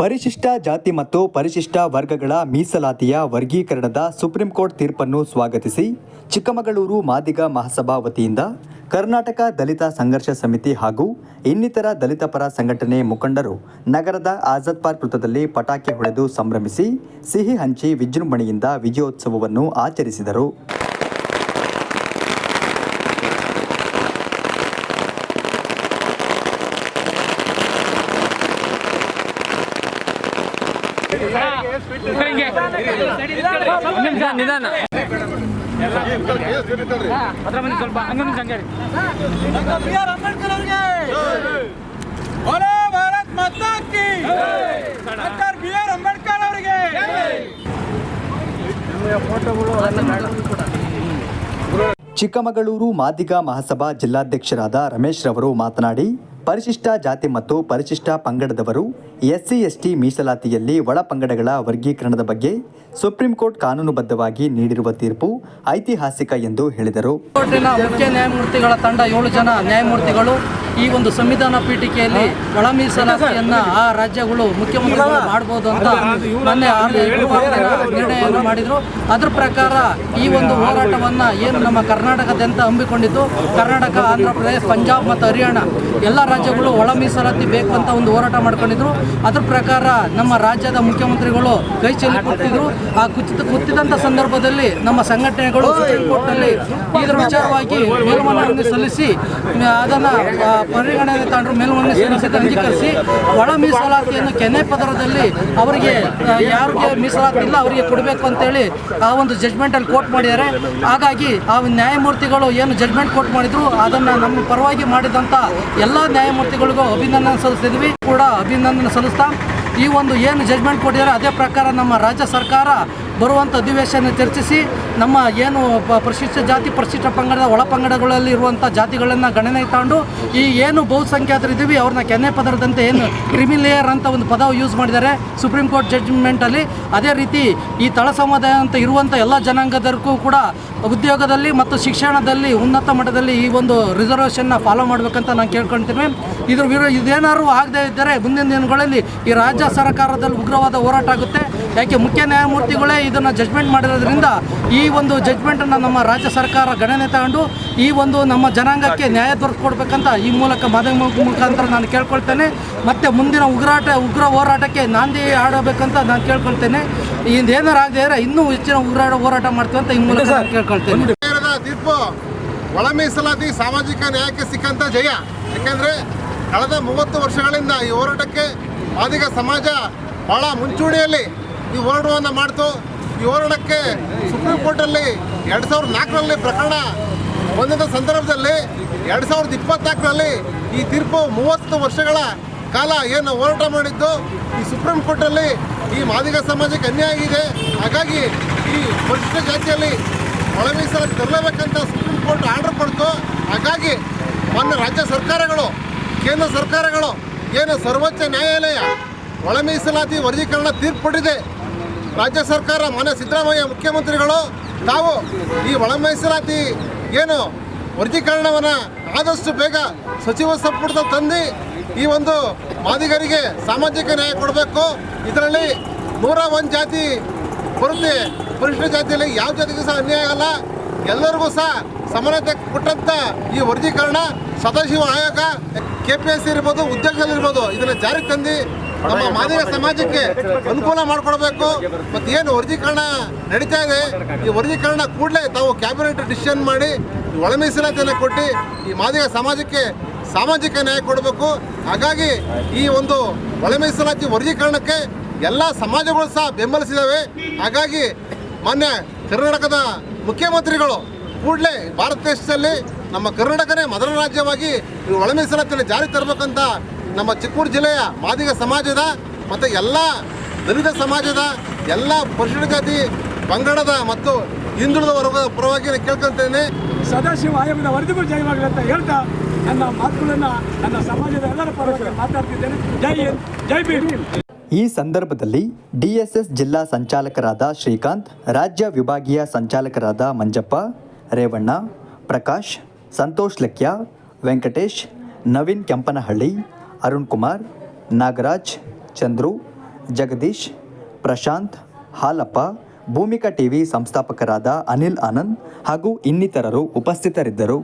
ಪರಿಶಿಷ್ಟ ಜಾತಿ ಮತ್ತು ಪರಿಶಿಷ್ಟ ವರ್ಗಗಳ ಮೀಸಲಾತಿಯ ವರ್ಗೀಕರಣದ ಸುಪ್ರೀಂ ಕೋರ್ಟ್ ತೀರ್ಪನ್ನು ಸ್ವಾಗತಿಸಿ ಚಿಕ್ಕಮಗಳೂರು ಮಾದಿಗ ಮಹಾಸಭಾ ವತಿಯಿಂದ ಕರ್ನಾಟಕ ದಲಿತ ಸಂಘರ್ಷ ಸಮಿತಿ ಹಾಗೂ ಇನ್ನಿತರ ದಲಿತ ಪರ ಸಂಘಟನೆ ಮುಖಂಡರು ನಗರದ ಆಜಾದ್ ಪಾರ್ಕ್ ವೃತ್ತದಲ್ಲಿ ಪಟಾಕಿ ಹೊಡೆದು ಸಂಭ್ರಮಿಸಿ ಸಿಹಿ ಹಂಚಿ ವಿಜೃಂಭಣೆಯಿಂದ ವಿಜಯೋತ್ಸವವನ್ನು ಆಚರಿಸಿದರು. ನಿಧಾನ ಸ್ವಲ್ಪ ಅಂಬೇಡ್ಕರ್ ಅವರಿಗೆ ಚಿಕ್ಕಮಗಳೂರು ಮಾದಿಗ ಮಹಾಸಭಾ ಜಿಲ್ಲಾಧ್ಯಕ್ಷರಾದ ರಮೇಶ್ ರವರು ಮಾತನಾಡಿ ಪರಿಶಿಷ್ಟ ಜಾತಿ ಮತ್ತು ಪರಿಶಿಷ್ಟ ಪಂಗಡದವರು ಎಸ್ಸಿ, ಎಸ್ಟಿ ಮೀಸಲಾತಿಯಲ್ಲಿ ಒಳ ಪಂಗಡಗಳ ವರ್ಗೀಕರಣದ ಬಗ್ಗೆ ಸುಪ್ರೀಂ ಕೋರ್ಟ್ ಕಾನೂನುಬದ್ಧವಾಗಿ ನೀಡಿರುವ ತೀರ್ಪು ಐತಿಹಾಸಿಕ ಎಂದು ಹೇಳಿದರು. ಮುಖ್ಯ ನ್ಯಾಯಮೂರ್ತಿಗಳ ತಂಡ ಏಳು ಜನ ನ್ಯಾಯಮೂರ್ತಿಗಳು ಈ ಒಂದು ಸಂವಿಧಾನ ಪೀಠಿಕೆಯಲ್ಲಿ ಒಳ ಮೀಸಲಾತಿಯನ್ನ ಆ ರಾಜ್ಯಗಳು ಮುಖ್ಯಮಂತ್ರಿಗಳು ಮಾಡಬಹುದು ಅಂತ ಮೊನ್ನೆ ನಿರ್ಣಯವನ್ನು ಮಾಡಿದ್ರು. ಅದ್ರ ಪ್ರಕಾರ ಈ ಒಂದು ಹೋರಾಟವನ್ನ ಏನು ನಮ್ಮ ಕರ್ನಾಟಕದಂತ ಹಮ್ಮಿಕೊಂಡಿದ್ದು, ಕರ್ನಾಟಕ, ಆಂಧ್ರ ಪ್ರದೇಶ, ಪಂಜಾಬ್ ಮತ್ತು ಹರಿಯಾಣ ಎಲ್ಲ ರಾಜ್ಯಗಳು ಒಳ ಮೀಸಲಾತಿ ಬೇಕು ಅಂತ ಒಂದು ಹೋರಾಟ ಮಾಡ್ಕೊಂಡಿದ್ರು. ಅದ್ರ ಪ್ರಕಾರ ನಮ್ಮ ರಾಜ್ಯದ ಮುಖ್ಯಮಂತ್ರಿಗಳು ಕೈ ಚೆಲ್ಲಿ ಕೊಟ್ಟಿದ್ರು ಆ ಕುಚಿತ ಕುತ್ತಿದಂಥ ಸಂದರ್ಭದಲ್ಲಿ ನಮ್ಮ ಸಂಘಟನೆಗಳು ಸುಪ್ರೀಂ ಕೋರ್ಟ್ನಲ್ಲಿ ಇದರ ವಿಚಾರವಾಗಿ ಮೇಲ್ಮನವಿ ಸಲ್ಲಿಸಿ, ಅದನ್ನ ಪರಿಗಣನೆ ತಗೊಂಡ್ರು ಮೇಲ್ಮನವಿ ಸಲ್ಲಿಸಿ, ಅಂಗೀಕರಿಸಿ, ಒಳ ಮೀಸಲಾತಿಯನ್ನು ಕೆನೆ ಪದರದಲ್ಲಿ ಅವರಿಗೆ ಯಾರಿಗೆ ಮೀಸಲಾತಿ ಇಲ್ಲ ಅವರಿಗೆ ಕೊಡಬೇಕು ಅಂತೇಳಿ ಆ ಒಂದು ಜಜ್ಮೆಂಟ್ ಅಲ್ಲಿ ಕೋರ್ಟ್ ಮಾಡಿದ್ದಾರೆ. ಹಾಗಾಗಿ ಆ ನ್ಯಾಯಮೂರ್ತಿಗಳು ಏನು ಜಜ್ಮೆಂಟ್ ಕೋರ್ಟ್ ಮಾಡಿದ್ರು, ಅದನ್ನ ನಮ್ಮ ಪರವಾಗಿ ಮಾಡಿದಂತ ಎಲ್ಲ ನ್ಯಾಯಮೂರ್ತಿಗಳಿಗೂ ಅಭಿನಂದನೆ ಸಲ್ಲಿಸ್ತಿದ್ವಿ ಕೂಡ ಅಭಿನಂದನೆ ಸಲ್ಲಿಸ್ತಾ ಈ ಒಂದು ಏನು ಜಜ್ಮೆಂಟ್ ಕೊಟ್ಟಿದ್ದಾರೆ, ಅದೇ ಪ್ರಕಾರ ನಮ್ಮ ರಾಜ್ಯ ಸರ್ಕಾರ ಬರುವಂಥ ಅಧಿವೇಶನ ಚರ್ಚಿಸಿ ನಮ್ಮ ಏನು ಪರಿಶಿಷ್ಟ ಜಾತಿ, ಪರಿಶಿಷ್ಟ ಪಂಗಡದ ಒಳ ಪಂಗಡಗಳಲ್ಲಿ ಇರುವಂಥ ಜಾತಿಗಳನ್ನು ಗಣನೆಗೆ ತಗೊಂಡು ಈ ಏನು ಬಹುಸಂಖ್ಯಾತರು ಇದ್ದೀವಿ, ಅವ್ರನ್ನ ಕೆನೆ ಪದರದಂತೆ ಏನು ಕ್ರಿಮಿಲೇಯರ್ ಅಂತ ಒಂದು ಪದ ಯೂಸ್ ಮಾಡಿದ್ದಾರೆ ಸುಪ್ರೀಂ ಕೋರ್ಟ್ ಜಡ್ಜ್ಮೆಂಟಲ್ಲಿ ಅದೇ ರೀತಿ ಈ ತಳ ಸಮುದಾಯ ಅಂತ ಇರುವಂಥ ಎಲ್ಲ ಜನಾಂಗದವರಿಗೂ ಕೂಡ ಉದ್ಯೋಗದಲ್ಲಿ ಮತ್ತು ಶಿಕ್ಷಣದಲ್ಲಿ ಉನ್ನತ ಮಟ್ಟದಲ್ಲಿ ಈ ಒಂದು ರಿಸರ್ವೇಷನ್ನ ಫಾಲೋ ಮಾಡಬೇಕಂತ ನಾನು ಕೇಳ್ಕೊಳ್ತೀನಿ. ಇದ್ರ ವಿರೋ ಇದೇನಾದ್ರೂ ಆಗದೇ ಇದ್ದರೆ ಮುಂದಿನ ದಿನಗಳಲ್ಲಿ ಈ ರಾಜ್ಯ ಸರ್ಕಾರದಲ್ಲಿ ಉಗ್ರವಾದ ಹೋರಾಟ ಆಗುತ್ತೆ. ಯಾಕೆ ಮುಖ್ಯ ನ್ಯಾಯಮೂರ್ತಿಗಳೇ ಇದನ್ನು ಜಜ್ಮೆಂಟ್ ಮಾಡಿರೋದ್ರಿಂದ ಈ ಒಂದು ಜಜ್ಮೆಂಟನ್ನು ನಮ್ಮ ರಾಜ್ಯ ಸರ್ಕಾರ ಗಣನೆ ತಗೊಂಡು ಈ ಒಂದು ನಮ್ಮ ಜನಾಂಗಕ್ಕೆ ನ್ಯಾಯ ದೊರಕಿಕೊಡ್ಬೇಕಂತ ಈ ಮೂಲಕ ಮಾಧ್ಯಮ ಮುಖಾಂತರ ನಾನು ಕೇಳ್ಕೊಳ್ತೇನೆ. ಮತ್ತು ಮುಂದಿನ ಉಗ್ರಾಟ, ಉಗ್ರ ಹೋರಾಟಕ್ಕೆ ನಾಂದಿ ಆಡಬೇಕಂತ ನಾನು ಕೇಳ್ಕೊಳ್ತೇನೆ. ಇದೇನಾರು ಆಗದೆ ಇದ್ರೆ ಇನ್ನೂ ಹೆಚ್ಚಿನ ಉಗ್ರಾಟ ಹೋರಾಟ ಮಾಡ್ತೀವಿ ಅಂತ ಈ ಮೂಲಕ ನಾನು ಕೇಳ್ಕೊಳ್ತೇನೆ. ತೀರ್ಪು ಒಳ ಮೀಸಲಾತಿ ಸಾಮಾಜಿಕ ನ್ಯಾಯಕ್ಕೆ ಸಿಕ್ಕಂಥ ಜಯ. ಯಾಕೆಂದ್ರೆ ಕಳೆದ ಮೂವತ್ತು ವರ್ಷಗಳಿಂದ ಈ ಹೋರಾಟಕ್ಕೆ ಮಾದಿಗ ಸಮಾಜ ಬಹಳ ಮುಂಚೂಣಿಯಲ್ಲಿ ಈ ಹೋರಾಟವನ್ನು ಮಾಡಿತು. ಈ ಹೋರಾಟಕ್ಕೆ ಸುಪ್ರೀಂ ಕೋರ್ಟಲ್ಲಿ ಎರಡು ಸಾವಿರದ ನಾಲ್ಕರಲ್ಲಿ ಪ್ರಕರಣ ಬಂದಂಥ ಸಂದರ್ಭದಲ್ಲಿ ಎರಡು ಸಾವಿರದ ಇಪ್ಪತ್ನಾಲ್ಕರಲ್ಲಿ ಈ ತೀರ್ಪು ಮೂವತ್ತು ವರ್ಷಗಳ ಕಾಲ ಏನು ಹೋರಾಟ ಮಾಡಿದ್ದು, ಈ ಸುಪ್ರೀಂ ಕೋರ್ಟಲ್ಲಿ ಈ ಮಾದಿಗ ಸಮಾಜಕ್ಕೆ ಅನ್ಯಾಯ ಆಗಿದೆ ಹಾಗಾಗಿ ಈ ಪರಿಶಿಷ್ಟ ಜಾತಿಯಲ್ಲಿ ಒಳಮೀಸಲು ತರಲೇಬೇಕಂತ ಸುಪ್ರೀಂ ಕೋರ್ಟ್ ಆರ್ಡರ್ ಕೊಡ್ತು. ಹಾಗಾಗಿ ಮೊನ್ನೆ ರಾಜ್ಯ ಸರ್ಕಾರಗಳು, ಕೇಂದ್ರ ಸರ್ಕಾರಗಳು ಏನು ಸರ್ವೋಚ್ಚ ನ್ಯಾಯಾಲಯ ಒಳಮೀಸಲಾತಿ ವರ್ಗೀಕರಣ ತೀರ್ಪು ಕೊಟ್ಟಿದೆ. ರಾಜ್ಯ ಸರ್ಕಾರ, ಮಾನ್ಯ ಸಿದ್ದರಾಮಯ್ಯ ಮುಖ್ಯಮಂತ್ರಿಗಳು, ತಾವು ಈ ಒಳ ಮೀಸಲಾತಿ ಏನು ವರ್ಗೀಕರಣವನ್ನು ಆದಷ್ಟು ಬೇಗ ಸಚಿವ ಸಂಪುಟದ ತಂದು ಈ ಒಂದು ಮಾದಿಗರಿಗೆ ಸಾಮಾಜಿಕ ನ್ಯಾಯ ಕೊಡಬೇಕು. ಇದರಲ್ಲಿ ನೂರ ಒಂದು ಜಾತಿ ಬರುತ್ತೆ. ಪರಿಶಿಷ್ಟ ಜಾತಿಯಲ್ಲಿ ಯಾವ ಜಾತಿಗೂ ಸಹ ಅನ್ಯಾಯ ಆಗಲ್ಲ ಎಲ್ಲರಿಗೂ ಸಹ ಸಮಾನತೆ ಕೊಟ್ಟಂಥ ಈ ವರ್ಗೀಕರಣ ಸದಾಶಿವ ಆಯೋಗ ಕೆ ಪಿ ಎಸ್ ಸಿ ಇರ್ಬೋದು ಉದ್ಯೋಗದಲ್ಲಿರ್ಬೋದು ಇದನ್ನು ಜಾರಿಗೆ ತಂದು ನಮ್ಮ ಮಾನವೀಯ ಸಮಾಜಕ್ಕೆ ಅನುಕೂಲ ಮಾಡಿಕೊಡ್ಬೇಕು. ಮತ್ತು ಏನು ವರ್ಗೀಕರಣ ನಡೀತಾ ಇದೆ ಈ ವರ್ಗೀಕರಣ ಕೂಡಲೇ ತಾವು ಕ್ಯಾಬಿನೆಟ್ ಡಿಸಿಷನ್ ಮಾಡಿ ಒಳಮೀಸಲಾತಿಯನ್ನು ಒಳ ಮೀಸಲಾತಿಯನ್ನು ಕೊಟ್ಟು ಈ ಮಾದಿಗ ಸಮಾಜಕ್ಕೆ ಸಾಮಾಜಿಕ ನ್ಯಾಯ ಕೊಡಬೇಕು. ಹಾಗಾಗಿ ಈ ಒಂದು ಒಳಮೀಸಲಾತಿ ವರ್ಗೀಕರಣಕ್ಕೆ ಎಲ್ಲ ಸಮಾಜಗಳು ಸಹ ಬೆಂಬಲಿಸಿದ್ದಾವೆ ಹಾಗಾಗಿ ಮೊನ್ನೆ ಕರ್ನಾಟಕದ ಮುಖ್ಯಮಂತ್ರಿಗಳು ಕೂಡಲೇ ಭಾರತ ದೇಶದಲ್ಲಿ ನಮ್ಮ ಕರ್ನಾಟಕನೇ ಮೊದಲ ರಾಜ್ಯವಾಗಿ ಈ ಒಳ ಮೀಸಲಾತಿಯನ್ನು ಜಾರಿ ತರಬೇಕಂತ ನಮ್ಮ ಚಿಕ್ಕಮಗಳೂರು ಜಿಲ್ಲೆಯ ಮಾದಿಗ ಸಮಾಜದ ಮತ್ತು ಎಲ್ಲ ದಲಿತ ಸಮಾಜದ ಎಲ್ಲ ಪರಿಶಿಷ್ಟ ಜಾತಿ ಪಂಗಡದ ಮತ್ತು ಹಿಂದುಳಿದ ವರ್ಗದ ಪರವಾಗಿ ನಾನು ಕೇಳ್ಕೊಳ್ತೇನೆ. ಸದಾಶಿವ ಆಯೋಗದ ವರದಿಗೂ ಜಯವಾಗಲಿ ಅಂತ ಹೇಳ್ತಾ ನನ್ನ ಮಾತುಗಳನ್ನು ನನ್ನ ಸಮಾಜದ ಎಲ್ಲರ ಪರವಾಗಿ ಮಾತಾಡ್ತಿದ್ದೇನೆ. ಜೈ ಹಿಂದ್ ಜೈ ಭೀಮ್. ಈ ಸಂದರ್ಭದಲ್ಲಿ ಡಿಎಸ್ಎಸ್ ಜಿಲ್ಲಾ ಸಂಚಾಲಕರಾದ ಶ್ರೀಕಾಂತ್ ರಾಜ್ಯ ವಿಭಾಗೀಯ ಸಂಚಾಲಕರಾದ ಮಂಜಪ್ಪ ರೇವಣ್ಣ ಪ್ರಕಾಶ್ ಸಂತೋಷ್ ಲಕ್ಯ ವೆಂಕಟೇಶ್ ನವೀನ್ ಕೆಂಪನಹಳ್ಳಿ ಅರುಣ್ ಕುಮಾರ್ ನಾಗರಾಜ್, ಚಂದ್ರು, ಜಗದೀಶ್, ಪ್ರಶಾಂತ್, ಹಾಲಪ್ಪ, ಭೂಮಿಕಾ ಟಿವಿ ಸಂಸ್ಥಾಪಕರಾದ ಅನಿಲ್ ಆನಂದ್ ಹಾಗೂ ಇನ್ನಿತರರು ಉಪಸ್ಥಿತರಿದ್ದರು.